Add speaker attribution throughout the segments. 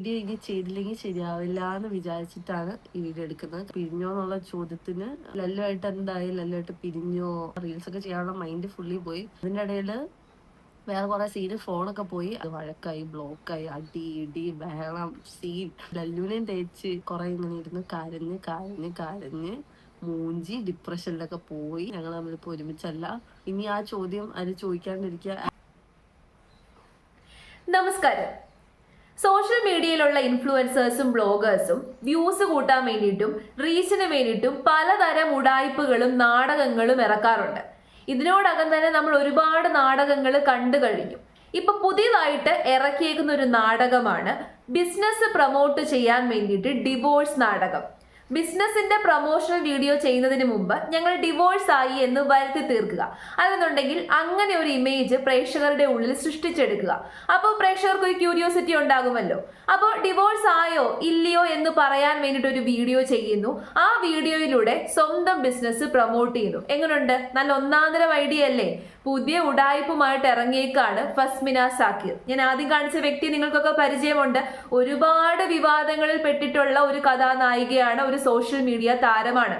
Speaker 1: Video ഇനി ചെയ്തില്ലെങ്കിൽ ശരിയാവില്ല എന്ന് വിചാരിച്ചിട്ടാണ് ഈ വീഡിയോ എടുക്കുന്നത്. പിരിഞ്ഞോ എന്നുള്ള ചോദ്യത്തിന് ലല്ലുമായിട്ട് എന്തായി? ലല്ലുമായിട്ട് പിരിഞ്ഞോ? റീൽസ് ഒക്കെ ചെയ്യാനുള്ള മൈൻഡ് ഫുള്ളി പോയി. അതിന്റെ ഇടയിൽ വേറെ കുറെ സീന് ഫോണൊക്കെ പോയി. അത് വഴക്കായി ബ്ലോക്കായി അടി ഇടി ബഹളം സീൻ ലല്ലുവിനെയും തേച്ച് കുറെ ഇങ്ങനെ ഇരുന്ന് കരഞ്ഞ് കരഞ്ഞ് കരഞ്ഞ് മൂഞ്ചി ഡിപ്രഷനിലൊക്കെ പോയി. ഞങ്ങൾ തമ്മിലിപ്പോ ഒരുമിച്ചല്ല. ഇനി ആ ചോദ്യം അത് ചോദിക്കാണ്ടിരിക്കുക?
Speaker 2: നമസ്കാരം. സോഷ്യൽ മീഡിയയിലുള്ള ഇൻഫ്ലുവൻസേഴ്സും ബ്ലോഗേഴ്സും വ്യൂസ് കൂട്ടാൻ വേണ്ടിയിട്ടും റീച്ചിന് വേണ്ടിയിട്ടും പലതരം ഉടായ്പകളും നാടകങ്ങളും ഇറക്കാറുണ്ട്. ഇതിനോടകം തന്നെ നമ്മൾ ഒരുപാട് നാടകങ്ങൾ കണ്ടു കഴിഞ്ഞു. ഇപ്പൊ പുതിയതായിട്ട് ഇറക്കിയേക്കുന്ന ഒരു നാടകമാണ് ബിസിനസ് പ്രൊമോട്ട് ചെയ്യാൻ വേണ്ടിയിട്ട് ഡിവോഴ്സ് നാടകം. ബിസിനസിന്റെ പ്രൊമോഷണൽ വീഡിയോ ചെയ്യുന്നതിന് മുമ്പ് ഞങ്ങൾ ഡിവോഴ്സ് ആയി എന്ന് വരുത്തി തീർക്കുക. അല്ലെന്നുണ്ടെങ്കിൽ അങ്ങനെ ഒരു ഇമേജ് പ്രേക്ഷകരുടെ ഉള്ളിൽ സൃഷ്ടിച്ചെടുക്കുക. അപ്പോൾ പ്രേക്ഷകർക്ക് ഒരു ക്യൂരിയോസിറ്റി ഉണ്ടാകുമല്ലോ. അപ്പോൾ ഡിവോഴ്സ് ആയോ ഇല്ലയോ എന്ന് പറയാൻ വേണ്ടിയിട്ട് ഒരു വീഡിയോ ചെയ്യുന്നു. ആ വീഡിയോയിലൂടെ സ്വന്തം ബിസിനസ് പ്രൊമോട്ട് ചെയ്യുന്നു. എങ്ങനെയുണ്ട് നല്ല ഒന്നാന്തരം ഐഡിയ അല്ലേ? പുതിയ ഉടായ്പുമായിട്ട് ഇറങ്ങിയേക്കാണ് ഫസ്മിന സാക്കിർ. ഞാൻ ആദ്യം കാണിച്ച വ്യക്തി നിങ്ങൾക്കൊക്കെ പരിചയമുണ്ട്. ഒരുപാട് വിവാദങ്ങളിൽ പെട്ടിട്ടുള്ള ഒരു കഥാനായികയാണ് ഒരു സോഷ്യൽ മീഡിയ താരമാണ്.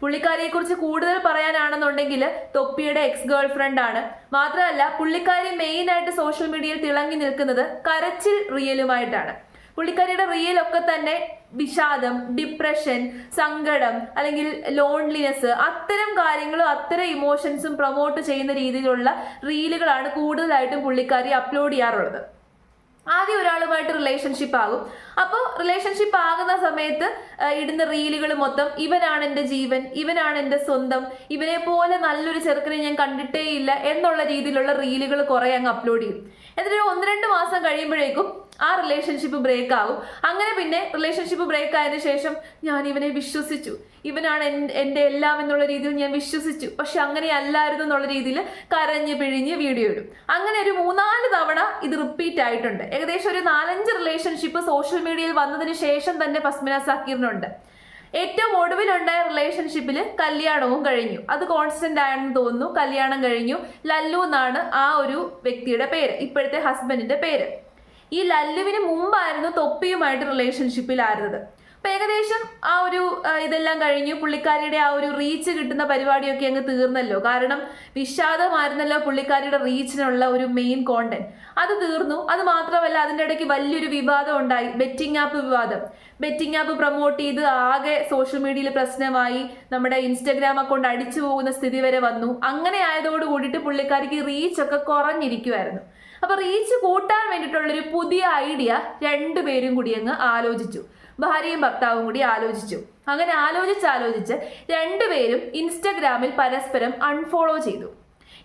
Speaker 2: പുള്ളിക്കാരിയെ കുറിച്ച് കൂടുതൽ പറയാനാണെന്നുണ്ടെങ്കിൽ തൊപ്പിയുടെ എക്സ് ഗേൾ ഫ്രണ്ട് ആണ്. മാത്രമല്ല പുള്ളിക്കാരി മെയിൻ ആയിട്ട് സോഷ്യൽ മീഡിയയിൽ തിളങ്ങി നിൽക്കുന്നത് കരച്ചിൽ റിയലുമായിട്ടാണ്. പുള്ളിക്കാരിയുടെ റിയൽ ഒക്കെ തന്നെ വിഷാദം ഡിപ്രഷൻ സങ്കടം അല്ലെങ്കിൽ ലോൺലിനെസ് അത്തരം കാര്യങ്ങളും അത്തരം ഇമോഷൻസും പ്രൊമോട്ട് ചെയ്യുന്ന രീതിയിലുള്ള റീലുകളാണ് കൂടുതലായിട്ടും പുള്ളിക്കാരി അപ്ലോഡ് ചെയ്യാറുള്ളത്. ആദ്യം ഒരാളുമായിട്ട് റിലേഷൻഷിപ്പ് ആകും. അപ്പോൾ റിലേഷൻഷിപ്പ് ആകുന്ന സമയത്ത് ഇടുന്ന റീലുകൾ മൊത്തം ഇവനാണ് എന്റെ ജീവൻ ഇവനാണ് എന്റെ സ്വന്തം ഇവനെ പോലെ നല്ലൊരു ചെറുക്കനെ ഞാൻ കണ്ടിട്ടേ ഇല്ല എന്നുള്ള രീതിയിലുള്ള റീലുകൾ കുറേ അങ്ങ് അപ്ലോഡ് ചെയ്യും. എന്നിട്ട് ഒന്ന് രണ്ട് മാസം കഴിയുമ്പോഴേക്കും ആ റിലേഷൻഷിപ്പ് ബ്രേക്ക് ആവും. അങ്ങനെ പിന്നെ റിലേഷൻഷിപ്പ് ബ്രേക്ക് ആയതിനു ശേഷം ഞാൻ ഇവനെ വിശ്വസിച്ചു. ഇവനാണ് എന്റെ എല്ലാം എന്നുള്ള രീതിയിൽ ഞാൻ വിശ്വസിച്ചു. പക്ഷെ അങ്ങനെ അല്ലായിരുന്നു എന്നുള്ള രീതിയിൽ കരഞ്ഞ് പിഴിഞ്ഞ് വീഡിയോ ഇടും. അങ്ങനെ ഒരു മൂന്നാൽ തവണ ഇത് റിപ്പീറ്റ് ആയിട്ടുണ്ട്. ഏകദേശം ഒരു നാലഞ്ച് റിലേഷൻഷിപ്പ് സോഷ്യൽ മീഡിയയിൽ വന്നതിന് ശേഷം തന്നെ ഫസ്മിന സാക്കീറിനുണ്ട്. ഏറ്റവും ഒടുവിലുണ്ടായ റിലേഷൻഷിപ്പിൽ കല്യാണവും കഴിഞ്ഞു. അത് കോൺസ്റ്റന്റ് ആണെന്ന് തോന്നുന്നു. കല്യാണം കഴിഞ്ഞു. ലല്ലു എന്നാണ് ആ ഒരു വ്യക്തിയുടെ പേര്. ഇപ്പോഴത്തെ ഹസ്ബൻഡിന്റെ പേര്. ഈ ലല്ലുവിന് മുമ്പായിരുന്നു തൊപ്പിയുമായിട്ട് റിലേഷൻഷിപ്പിലായിരുന്നത് അപ്പൊ ഏകദേശം ആ ഒരു ഇതെല്ലാം കഴിഞ്ഞു. പുള്ളിക്കാരിയുടെ ആ ഒരു റീച്ച് കിട്ടുന്ന പരിപാടിയൊക്കെ അങ്ങ് തീർന്നല്ലോ. കാരണം വിഷാദമായിരുന്നല്ലോ പുള്ളിക്കാരിയുടെ റീച്ചിനുള്ള ഒരു മെയിൻ കോണ്ടന്റ് അത് തീർന്നു. അത് മാത്രമല്ല അതിന്റെ ഇടയ്ക്ക് വലിയൊരു വിവാദം ഉണ്ടായി. ബെറ്റിംഗ് ആപ്പ് വിവാദം. ബെറ്റിംഗ് ആപ്പ് പ്രൊമോട്ട് ചെയ്ത് ആകെ സോഷ്യൽ മീഡിയയിൽ പ്രശ്നമായി. നമ്മുടെ ഇൻസ്റ്റഗ്രാം അക്കൗണ്ട് അടിച്ചു പോകുന്ന സ്ഥിതി വരെ വന്നു. അങ്ങനെ ആയതോട് കൂടിയിട്ട് പുള്ളിക്കാരിക്ക് റീച്ചൊക്കെ കുറഞ്ഞിരിക്കുമായിരുന്നു അപ്പൊ റീച്ച് കൂട്ടാൻ വേണ്ടിയിട്ടുള്ളൊരു പുതിയ ഐഡിയ രണ്ടുപേരും കൂടി അങ്ങ് ആലോചിച്ചു. ഭാര്യയും ഭർത്താവും കൂടി ആലോചിച്ചു. അങ്ങനെ ആലോചിച്ച് ആലോചിച്ച് രണ്ടുപേരും ഇൻസ്റ്റഗ്രാമിൽ പരസ്പരം അൺഫോളോ ചെയ്തു.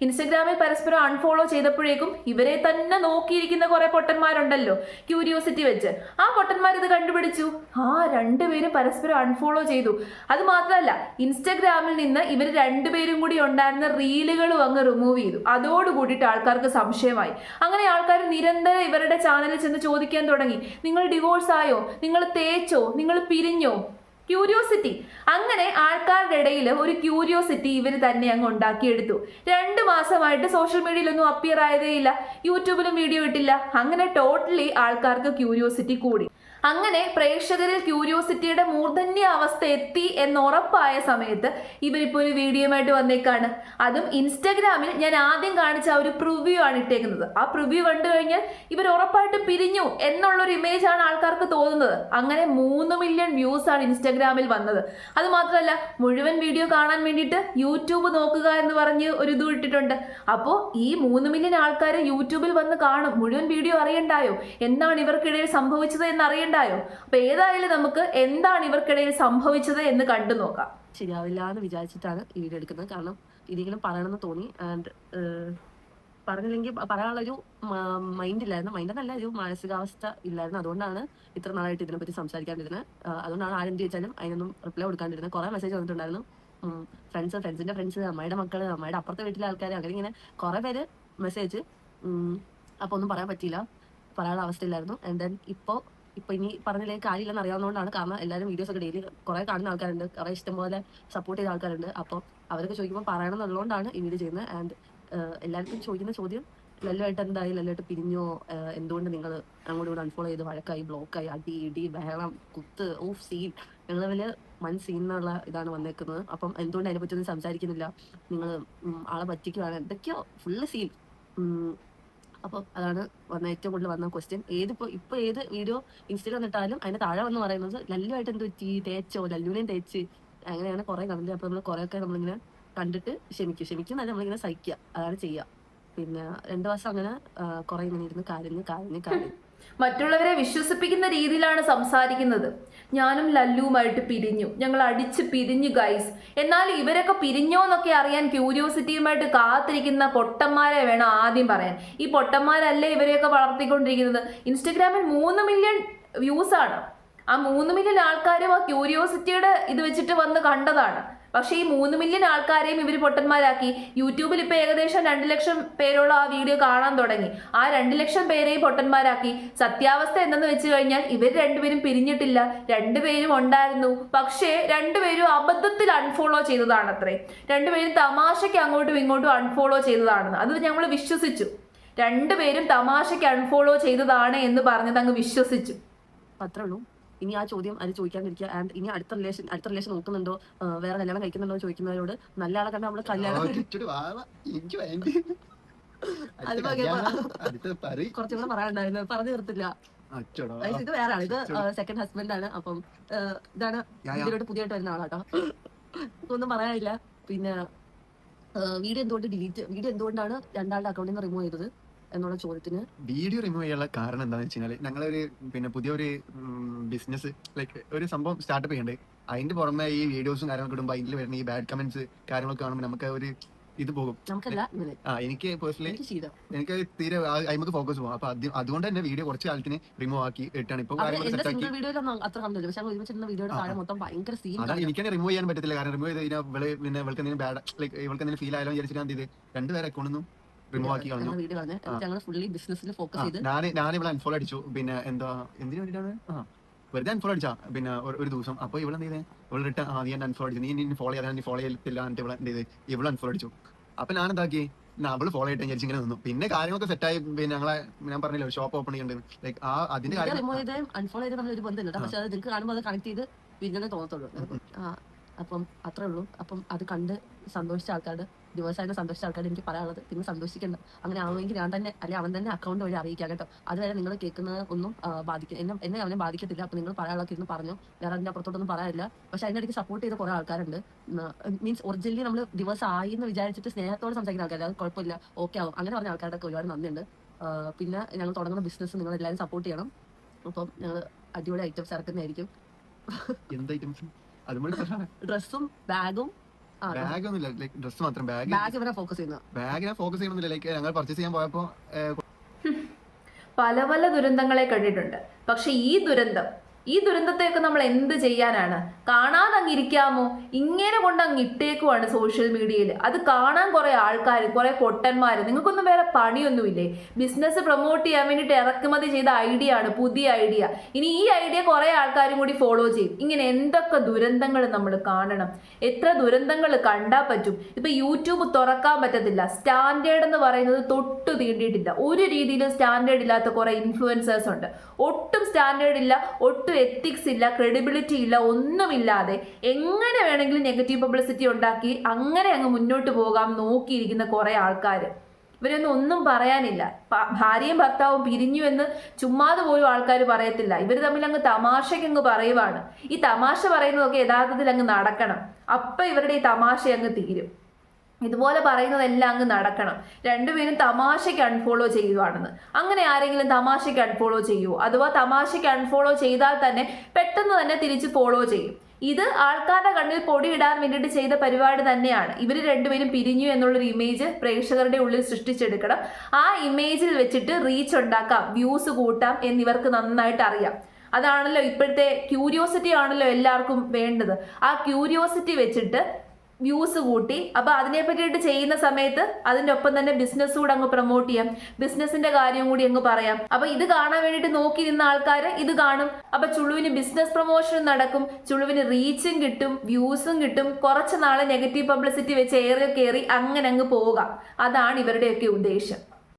Speaker 2: ഇൻസ്റ്റഗ്രാമിൽ പരസ്പരം അൺഫോളോ ചെയ്തപ്പോഴേക്കും ഇവരെ തന്നെ നോക്കിയിരിക്കുന്ന കുറെ പൊട്ടന്മാരുണ്ടല്ലോ ക്യൂരിയോസിറ്റി വെച്ച്. ആ പൊട്ടന്മാർ ഇത് കണ്ടുപിടിച്ചു. ആ രണ്ടുപേരും പരസ്പരം അൺഫോളോ ചെയ്തു. അത് മാത്രമല്ല ഇൻസ്റ്റഗ്രാമിൽ നിന്ന് ഇവർ രണ്ടുപേരും കൂടി ഉണ്ടായിരുന്ന റീലുകളും അങ്ങ് റിമൂവ് ചെയ്തു. അതോട് കൂടിയിട്ട് ആൾക്കാർക്ക് സംശയമായി. അങ്ങനെ ആൾക്കാർ നിരന്തരം ഇവരുടെ ചാനലിൽ ചെന്ന് ചോദിക്കാൻ തുടങ്ങി. നിങ്ങൾ ഡിവോഴ്സ് ആയോ? നിങ്ങൾ തേച്ചോ? നിങ്ങൾ പിരിഞ്ഞോ? ക്യൂരിയോസിറ്റി അങ്ങനെ ആൾക്കാരുടെ ഇടയിൽ ഒരു ക്യൂരിയോസിറ്റി ഇവർ തന്നെ അങ്ങ് ഉണ്ടാക്കിയെടുത്തു. രണ്ട് മാസമായിട്ട് സോഷ്യൽ മീഡിയയിലൊന്നും അപ്പിയർ ആയതേ ഇല്ല യൂട്യൂബിലും വീഡിയോ ഇട്ടില്ല. അങ്ങനെ ടോട്ടലി ആൾക്കാർക്ക് ക്യൂരിയോസിറ്റി കൂടി. അങ്ങനെ പ്രേക്ഷകരിൽ ക്യൂരിയോസിറ്റിയുടെ മൂർധന്യ അവസ്ഥ എത്തി എന്ന് ഉറപ്പായ സമയത്ത് ഇവരിപ്പോൾ ഒരു വീഡിയോയുമായിട്ട് വന്നേക്കാണ്. അതും ഇൻസ്റ്റാഗ്രാമിൽ ഞാൻ ആദ്യം കാണിച്ച ആ ഒരു പ്രിവ്യൂ ആണ് ഇട്ടേക്കുന്നത്. ആ പ്രിവ്യൂ കണ്ടു കഴിഞ്ഞാൽ ഇവർ ഉറപ്പായിട്ട് പിരിഞ്ഞു എന്നുള്ളൊരു ഇമേജ് ആണ് ആൾക്കാർക്ക് തോന്നുന്നത്. അങ്ങനെ മൂന്ന് മില്യൺ വ്യൂസ് ആണ് ഇൻസ്റ്റാഗ്രാമിൽ വന്നത്. അത് മാത്രമല്ല മുഴുവൻ വീഡിയോ കാണാൻ വേണ്ടിയിട്ട് യൂട്യൂബ് നോക്കുക എന്ന് പറഞ്ഞ് ഒരു ഇത് ഇട്ടിട്ടുണ്ട്. അപ്പോൾ ഈ മൂന്ന് മില്യൺ ആൾക്കാർ യൂട്യൂബിൽ വന്ന് കാണും. മുഴുവൻ വീഡിയോ അറിയണ്ടായോ? എന്താണ് ഇവർക്കിടയിൽ സംഭവിച്ചത് എന്ന് അറിയണ്ടായോ അപ്പൊ ഏതായാലും നമുക്ക് എന്താണ് ഇവർക്കിടയിൽ സംഭവിച്ചത് എന്ന് കണ്ടു നോക്കാം.
Speaker 1: ശരിയാവില്ല എന്ന് വിചാരിച്ചിട്ടാണ് ഈ വീഡിയോ എടുക്കുന്നത്. കാരണം ഇതെങ്കിലും പറയണമെന്ന് തോന്നി. ആൻഡ് പറഞ്ഞില്ലെങ്കിൽ പറയാനുള്ളൊരു മൈൻഡ് ഇല്ലായിരുന്നു. മൈൻഡ് എന്നല്ല ഒരു മാനസികാവസ്ഥ ഇല്ലായിരുന്നു. അതുകൊണ്ടാണ് ഇത്ര നാളായിട്ട് ഇതിനെപ്പറ്റി സംസാരിക്കാണ്ടിരുന്നത്. അതുകൊണ്ടാണ് ആരെന്ത് ചോദിച്ചാലും അതിനൊന്നും റിപ്ലൈ കൊടുക്കാണ്ടിരുന്നത്. കുറെ മെസ്സേജ് വന്നിട്ടുണ്ടായിരുന്നു. ഫ്രണ്ട്സ് ഫ്രണ്ട്സിന്റെ ഫ്രണ്ട്സ് അമ്മയുടെ മക്കൾ അമ്മയുടെ അപ്പുറത്തെ വീട്ടിലെ ആൾക്കാർ അങ്ങനെ ഇങ്ങനെ കുറെ പേര് മെസ്സേജ് അപ്പൊ ഒന്നും പറയാൻ പറ്റിയില്ല. പറയാനുള്ള അവസ്ഥയില്ലായിരുന്നു ആൻഡ് ദെൻ ഇപ്പോ ഇപ്പൊ ഇനി പറഞ്ഞില്ലെങ്കിൽ കാര്യമില്ലെന്ന് അറിയാവുന്നതുകൊണ്ടാണ്. കാരണം എല്ലാവരും വീഡിയോസ് ഒക്കെ ഡെയിലി കുറെ കാണുന്ന ആൾക്കാരുണ്ട്. കുറെ ഇഷ്ടംപോലെ സപ്പോർട്ട് ചെയ്ത ആൾക്കാരുണ്ട്. അപ്പോൾ അവരൊക്കെ ചോദിക്കുമ്പോൾ പറയണം എന്നുള്ളതുകൊണ്ടാണ് ഈ വീഡിയോ ചെയ്യുന്നത്. ആൻഡ് എല്ലാവർക്കും ചോദിക്കുന്ന ചോദ്യം ലല്ലുമായിട്ട് എന്തായി? ലല്ലുമായിട്ട് പിരിഞ്ഞോ? എന്തുകൊണ്ട് നിങ്ങൾ അങ്ങോട്ട് ഇവിടെ അൺഫോളോ ചെയ്ത്? വഴക്കായി ബ്ലോക്കായി അടി ഇടി ബഹളം കുത്ത് ഓഫ് സീൻ ഞങ്ങൾ വലിയ മൺ സീൻ എന്നുള്ള ഇതാണ് വന്നേക്കുന്നത്. അപ്പം എന്തുകൊണ്ട് അതിനെ പറ്റി ഒന്നും സംസാരിക്കുന്നില്ല നിങ്ങൾ ആളെ പറ്റിക്കുവാണ്. എന്തൊക്കെയോ ഫുള്ള് സീൻ അപ്പം അതാണ് വന്ന ഏറ്റവും കൂടുതൽ വന്ന ക്വസ്റ്റ്യൻ ഏതിപ്പോ ഇപ്പൊ ഏത് വീഡിയോ ഇൻസ്റ്റയിൽ വന്നിട്ടാലും അതിന്റെ താഴെ വന്ന് പറയുന്നത് ലല്ലുമായിട്ട് എന്ത് പറ്റി തേച്ചോ ലല്ലുവിനെയും തേച്ച് അങ്ങനെയാണ് കുറെ കണ്ടത് അപ്പൊ നമ്മൾ കുറെ ഒക്കെ നമ്മളിങ്ങനെ കണ്ടിട്ട് ക്ഷമിക്കും. ക്ഷമിക്കും അത് നമ്മളിങ്ങനെ സഹിക്കുക അതാണ് ചെയ്യുക. പിന്നെ രണ്ടു മാസം അങ്ങനെ കുറെ ഇങ്ങനെ ഇരുന്ന് കാര്യം കാര്യം കരഞ്ഞ്.
Speaker 2: മറ്റുള്ളവരെ വിശ്വസിപ്പിക്കുന്ന രീതിയിലാണ് സംസാരിക്കുന്നത്. ഞാനും ലല്ലുവുമായിട്ട് പിരിഞ്ഞു. ഞങ്ങൾ അടിച്ച് പിരിഞ്ഞു ഗൈസ് എന്നാൽ ഇവരൊക്കെ പിരിഞ്ഞോ എന്നൊക്കെ അറിയാൻ ക്യൂരിയോസിറ്റിയുമായിട്ട് കാത്തിരിക്കുന്ന പൊട്ടന്മാരെ വേണം ആദ്യം പറയാൻ. ഈ പൊട്ടന്മാരല്ലേ ഇവരെയൊക്കെ വളർത്തിക്കൊണ്ടിരിക്കുന്നത്? ഇൻസ്റ്റഗ്രാമിൽ മൂന്ന് മില്യൺ വ്യൂസ് ആണ്. ആ മൂന്ന് മില്യൺ ആൾക്കാരും ആ ക്യൂരിയോസിറ്റിയുടെ ഇത് വെച്ചിട്ട് വന്ന് കണ്ടതാണ്. പക്ഷേ ഈ മൂന്ന് മില്യൺ ആൾക്കാരെയും ഇവർ പൊട്ടന്മാരാക്കി. യൂട്യൂബിൽ ഇപ്പൊ ഏകദേശം രണ്ട് ലക്ഷം പേരോളം ആ വീഡിയോ കാണാൻ തുടങ്ങി. ആ രണ്ട് ലക്ഷം പേരെയും പൊട്ടന്മാരാക്കി. സത്യാവസ്ഥ എന്തെന്ന് വെച്ച് കഴിഞ്ഞാൽ ഇവർ രണ്ടുപേരും പിരിഞ്ഞിട്ടില്ല. രണ്ടുപേരും ഉണ്ടായിരുന്നു. പക്ഷേ രണ്ടുപേരും അബദ്ധത്തിൽ അൺഫോളോ ചെയ്തതാണ് അത്രേ രണ്ടുപേരും തമാശയ്ക്ക് അങ്ങോട്ടും ഇങ്ങോട്ടും അൺഫോളോ ചെയ്തതാണെന്ന്. അത് ഞങ്ങൾ വിശ്വസിച്ചു. രണ്ടുപേരും തമാശയ്ക്ക് അൺഫോളോ ചെയ്തതാണ് എന്ന് പറഞ്ഞത് അങ്ങ് വിശ്വസിച്ചു.
Speaker 1: അത്രേ ഉള്ളൂ. ഇനി ആ ചോദ്യം അത് ചോദിക്കാണ്ടിരിക്കുക. ആൻഡ് ഇനി അടുത്ത റിലേഷൻ അടുത്ത റിലേഷൻ നോക്കുന്നുണ്ടോ? വേറെ കല്യാണം കഴിക്കുന്നുണ്ടോ ചോദിക്കുന്നവരോട് നല്ല ആളെ കണ്ട നമ്മൾ കല്യാണം കുറച്ചുകൂടെ പറയാനുണ്ടായിരുന്നു. പറഞ്ഞു തീർത്തില്ല. ഇത് വേറെ ആണ് ഇത് സെക്കൻഡ് ഹസ്ബൻഡ് ആണ്. അപ്പം ഇതാണ്. ഇതിലോട്ട് പുതിയതായിട്ട് വരുന്ന ആളാട്ടോ. ഒന്നും പറയാനില്ല. പിന്നെ വീഡിയോ എന്തുകൊണ്ട് ഡിലീറ്റ് വീഡിയോ എന്തുകൊണ്ടാണ് രണ്ടാളുടെ അക്കൗണ്ടിൽ നിന്ന് റിമൂവ് ചെയ്തത്? എന്നുള്ള ചോദ്യത്തിന്?
Speaker 3: വീഡിയോ റിമൂവ് ചെയ്യാനുള്ള കാരണം എന്താണെന്ന് വെച്ച് കഴിഞ്ഞാൽ ഞങ്ങളൊരു പിന്നെ പുതിയൊരു ബിസിനസ് ലൈക്ക് ഒരു സംഭവം സ്റ്റാർട്ടപ്പ് ചെയ്യേണ്ടത് അതിന്റെ പുറമെ ഈ വീഡിയോസും കാര്യങ്ങളൊക്കെ ഇടുമ്പോൾ അതിൽ വരുന്ന ഈ ബാഡ് കമന്റ്സ് കാര്യങ്ങളൊക്കെ കാണുമ്പോൾ നമുക്ക് ഒരു ഇത് പോകും. ആ എനിക്ക് പേഴ്സണലി
Speaker 1: എനിക്ക്
Speaker 3: തീരെ അതിമക്ക് ഫോക്കസ് പോകും അപ്പൊ ആദ്യം അതുകൊണ്ട് തന്നെ വീഡിയോ കുറച്ച് കാലത്തിന് റിമൂവ് ആക്കി ഇട്ടാണ്. ഇപ്പൊ അതാണ് എനിക്ക് റിമൂവ് ചെയ്യാൻ പറ്റത്തില്ല. കാരണം റിമൂവ് ചെയ്ത് കഴിഞ്ഞാൽ ഇവൾക്ക് എന്തെങ്കിലും ബാഡ് ലൈക്ക് ഇവൾക്ക് എന്തെങ്കിലും ഫീൽ ആയാലും വിചാരിച്ചിട്ട് ഞാൻ എന്ത് ചെയ്ത്? രണ്ടുപേരെ കൊണ്ടൊന്നും റിമൂവ് ആക്കി കളഞ്ഞു.
Speaker 1: വീഡിയോ കളഞ്ഞ്. ഞങ്ങൾ ഫുള്ളി ബിസിനസ്സിൽ ഫോക്കസ് ചെയ്ത്
Speaker 3: ഞാൻ ഞാൻ ഇവിടെ അൺഫോളോ അടിച്ചു. പിന്നെ എന്താ എന്തിനു വേണ്ടിയിട്ടാണ് ആ വെറുതെ അൺഫോളോ അടിച്ചാ. പിന്നെ ഒരു ദിവസം. അപ്പൊ ഇവിടെ എന്ത് ചെയ്തേ? ഇവിടെ റിട്ടേൺ ആ നീ എന്നെ അൺഫോളോ അടിച്ചു. നീ എന്നെ ഫോളോ ചെയ്യാതെ നീ ഫോളോ ചെയ്യത്തില്ല എന്നിട്ട് ഇവിടെ എന്ത് ചെയ്ത്? ഇവിടെ അൺഫോളോ അടിച്ചു. അപ്പൊ ഞാൻ എന്താക്കി? അവൾ ഫോളോ ചെയ്തിട്ട് വിചാരിച്ചു ഇങ്ങനെ നിന്നു. പിന്നെ കാര്യങ്ങളൊക്കെ സെറ്റായി പിന്നെ ഞങ്ങളെ ഞാൻ പറഞ്ഞില്ല ഷോപ്പ് ഓപ്പൺ ചെയ്യുന്നുണ്ട് ലൈക്ക് ആ അതിന്റെ കാര്യം
Speaker 1: അൺഫോളോ ചെയ്ത് ഒരു ബന്ധമില്ല. പക്ഷെ അത് നിങ്ങൾക്ക് കാണുമ്പോൾ അത് കണക്ട് ചെയ്ത് പിന്നെ തോന്നത്തുള്ളൂ. അപ്പം അത്രേ ഉള്ളൂ. അപ്പം അത് കണ്ട് സന്തോഷിച്ച ആൾക്കാരുടെ ദിവസമായിട്ട് സന്തോഷിച്ച ആൾക്കാർ എനിക്ക് പറയാനുള്ളത്. പിന്നെ സന്തോഷിക്കേണ്ട. അങ്ങനെ ആവുമെങ്കിൽ ഞാൻ തന്നെ അല്ലെ അവൻ തന്നെ അക്കൗണ്ട് വഴി അറിയിക്കാം കേട്ടോ. അതുവരെ നിങ്ങൾ കേൾക്കുന്നത് ഒന്നും ബാധിക്കും എന്നെ എന്നെ അവനെ ബാധിക്കത്തില്ല. അപ്പൊ നിങ്ങൾ പറയാനുള്ളതൊക്കെ ഇരുന്ന് പറഞ്ഞു. വേറെ അതിന്റെ അപ്പുറത്തോട്ടൊന്നും പറയാനില്ല. പക്ഷെ അതിന്റെ ഇടയ്ക്ക് സപ്പോർട്ട് ചെയ്ത കുറെ ആൾക്കാരുണ്ട്. മീൻസ് ഒറിജിനലി നമ്മൾ ദിവസം ആയി എന്ന് വിചാരിച്ചിട്ട് സ്നേഹത്തോടെ സംസാരിക്കുന്ന ആൾക്കാർ അത് കുഴപ്പമില്ല. ഓക്കെ ആവും. അങ്ങനെ പറഞ്ഞ ആൾക്കാരുടെ ഒരുപാട് നന്ദിയുണ്ട്. പിന്നെ ഞങ്ങൾ തുടങ്ങുന്ന ബിസിനസ് നിങ്ങൾ എല്ലാവരും സപ്പോർട്ട് ചെയ്യണം. അപ്പം ഞങ്ങൾ അടിപൊളി ഐറ്റംസ് ഇറക്കുന്നതായിരിക്കും. ഡ്രസ്സും ബാഗും
Speaker 3: ബാഗ് ഒന്നുമില്ല ലൈക് ഡ്രസ് മാത്രം. ബാഗ്
Speaker 1: ബാഗ് ഇവരെ ഫോക്കസ് ചെയ്യുന്നത്
Speaker 3: ചെയ്യുന്നില്ല. ലൈക്ക് ഞങ്ങൾ പർച്ചേസ് ചെയ്യാൻ പോയപ്പോ
Speaker 2: പല പല ദുരന്തങ്ങളെ കണ്ടിട്ടുണ്ട്. പക്ഷെ ഈ ദുരന്തം ഈ ദുരന്തത്തെയൊക്കെ നമ്മൾ എന്ത് ചെയ്യാനാണ്? കാണാതെ അങ്ങ് ഇരിക്കാമോ ഇങ്ങനെ കൊണ്ട് അങ്ങ് ഇട്ടേക്കുവാണ് സോഷ്യൽ മീഡിയയിൽ അത് കാണാൻ കുറെ ആൾക്കാർ കുറെ പൊട്ടന്മാർ നിങ്ങൾക്കൊന്നും വേറെ പണിയൊന്നുമില്ലേ? ബിസിനസ് പ്രൊമോട്ട് ചെയ്യാൻ വേണ്ടിയിട്ട് ഇറക്കുമതി ചെയ്ത ഐഡിയ ആണ് പുതിയ ഐഡിയ ഇനി ഈ ഐഡിയ കുറെ ആൾക്കാരും കൂടി ഫോളോ ചെയ്യും. ഇങ്ങനെ എന്തൊക്കെ ദുരന്തങ്ങൾ നമ്മൾ കാണണം? എത്ര ദുരന്തങ്ങൾ കണ്ടാൽ പറ്റും? ഇപ്പൊ യൂട്യൂബ് തുറക്കാൻ പറ്റത്തില്ല. സ്റ്റാൻഡേർഡ് എന്ന് പറയുന്നത് തൊട്ടു തീണ്ടിയിട്ടില്ല. ഒരു രീതിയിലും സ്റ്റാൻഡേർഡ് ഇല്ലാത്ത കുറെ ഇൻഫ്ലുവൻസേഴ്സ് ഉണ്ട്. ഒട്ടും സ്റ്റാൻഡേർഡ് ഇല്ല ഒട്ടും എത്തിക്സ് ഇല്ല ക്രെഡിബിലിറ്റി ഇല്ല ഒന്നുമില്ലാതെ എങ്ങനെ വേണമെങ്കിലും നെഗറ്റീവ് പബ്ലിസിറ്റി ഉണ്ടാക്കി അങ്ങനെ അങ്ങ് മുന്നോട്ട് പോകാം നോക്കിയിരിക്കുന്ന കുറേ ആൾക്കാർ ഇവരൊന്നും ഒന്നും പറയാനില്ല. ഭാര്യയും ഭർത്താവും പിരിഞ്ഞു എന്ന് ചുമ്മാതെ പോലും ആൾക്കാർ പറയത്തില്ല. ഇവർ തമ്മിൽ അങ്ങ് തമാശയ്ക്ക് അങ്ങ് പറയുവാണ്. ഈ തമാശ പറയുന്നതൊക്കെ യഥാർത്ഥത്തിൽ അങ്ങ് നടക്കണം. അപ്പം ഇവരുടെ ഈ തമാശ അങ്ങ് തീരും. ഇതുപോലെ പറയുന്നതെല്ലാം അങ്ങ് നടക്കണം. രണ്ടുപേരും തമാശയ്ക്ക് അൺഫോളോ ചെയ്യുവാണെന്ന്. അങ്ങനെ ആരെങ്കിലും തമാശയ്ക്ക് അൺഫോളോ ചെയ്യുമോ അഥവാ തമാശയ്ക്ക് അൺഫോളോ ചെയ്താൽ തന്നെ പെട്ടെന്ന് തന്നെ തിരിച്ച് ഫോളോ ചെയ്യും. ഇത് ആൾക്കാരുടെ കണ്ണിൽ പൊടിയിടാൻ വേണ്ടിയിട്ട് ചെയ്ത പരിപാടി തന്നെയാണ്. ഇവർ രണ്ടുപേരും പിരിഞ്ഞു എന്നുള്ളൊരു ഇമേജ് പ്രേക്ഷകരുടെ ഉള്ളിൽ സൃഷ്ടിച്ചെടുക്കണം. ആ ഇമേജിൽ വെച്ചിട്ട് റീച്ച് ഉണ്ടാക്കാം വ്യൂസ് കൂട്ടാം എന്നിവർക്ക് നന്നായിട്ട് അറിയാം. അതാണല്ലോ ഇപ്പോഴത്തെ ക്യൂരിയോസിറ്റി ആണല്ലോ എല്ലാവർക്കും വേണ്ടത്. ആ ക്യൂരിയോസിറ്റി വെച്ചിട്ട് വ്യൂസ് കൂട്ടി. അപ്പൊ അതിനെ പറ്റിയിട്ട് ചെയ്യുന്ന സമയത്ത് അതിന്റെ ഒപ്പം തന്നെ ബിസിനസ് കൂടെ അങ്ങ് പ്രൊമോട്ട് ചെയ്യാം. ബിസിനസിന്റെ കാര്യം കൂടി അങ്ങ് പറയാം. അപ്പൊ ഇത് കാണാൻ വേണ്ടിയിട്ട് നോക്കി നിന്ന ആൾക്കാര് ഇത് കാണും. അപ്പൊ ചുളുവിന് ബിസിനസ് പ്രൊമോഷൻ നടക്കും. ചുളുവിന് റീച്ചും കിട്ടും വ്യൂസും കിട്ടും. കുറച്ച് നാളെ നെഗറ്റീവ് പബ്ലിസിറ്റി വെച്ച് ഏറെ കയറി അങ്ങനെ അങ്ങ് പോകാം അതാണ് ഇവരുടെയൊക്കെ ഉദ്ദേശം.